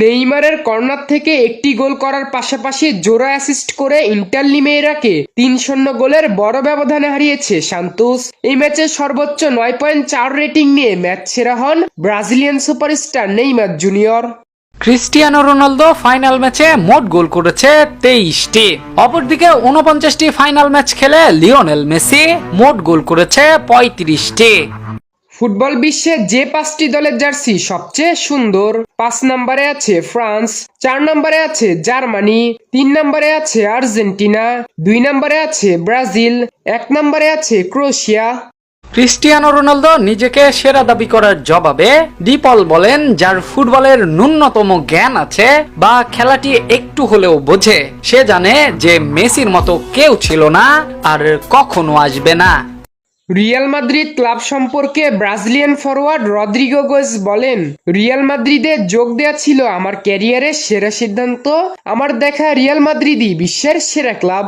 নেইমারের কর্নার থেকে একটি গোল করার পাশাপাশি জোড়া অ্যাসিস্ট করে ইন্টার লিমেইরাকে তিন শূন্য গোলের বড় ব্যবধানে হারিয়েছে সান্তোস। এই ম্যাচে সর্বোচ্চ নয় পয়েন্ট চার রেটিং নিয়ে ম্যাচ সেরা হন Brazilian superstar Neymar junior. Cristiano Ronaldo final ম্যাচে মোট গোল করেছে তেইশটি অপরদিকে উনপঞ্চাশটি ফাইনাল ম্যাচ খেলে লিওনেল মেসি মোট গোল করেছে পঁয়ত্রিশটি ফুটবল বিশ্বে যে পাঁচটি দলের জার্সি সবচেয়ে সুন্দর, পাঁচ নম্বরে আছে ফ্রান্স, চার নম্বরে আছে জার্মানি, তিন নম্বরে আছে আর্জেন্টিনা, দুই নম্বরে আছে ব্রাজিল, এক নম্বরে আছে ক্রোয়েশিয়া ক্রিস্টিয়ানো রোনালদো নিজেকে সেরা দাবি করার জবাবে ডিপল বলেন, যার ফুটবলের ন্যূনতম জ্ঞান আছে বা খেলাটি একটু হলেও বোঝে। সে জানে যে মেসির মতো কেউ ছিল না আর কখনো আসবে না। রিয়াল মাদ্রিদ ক্লাব সম্পর্কে ব্রাজিলিয়ান ফরোয়ার্ড রদ্রিগো গোস বলেন, রিয়াল মাদ্রিদে যোগ দেয়া ছিল আমার ক্যারিয়ারের সেরা সিদ্ধান্ত। আমার দেখা রিয়াল মাদ্রিদই বিশ্বের সেরা ক্লাব।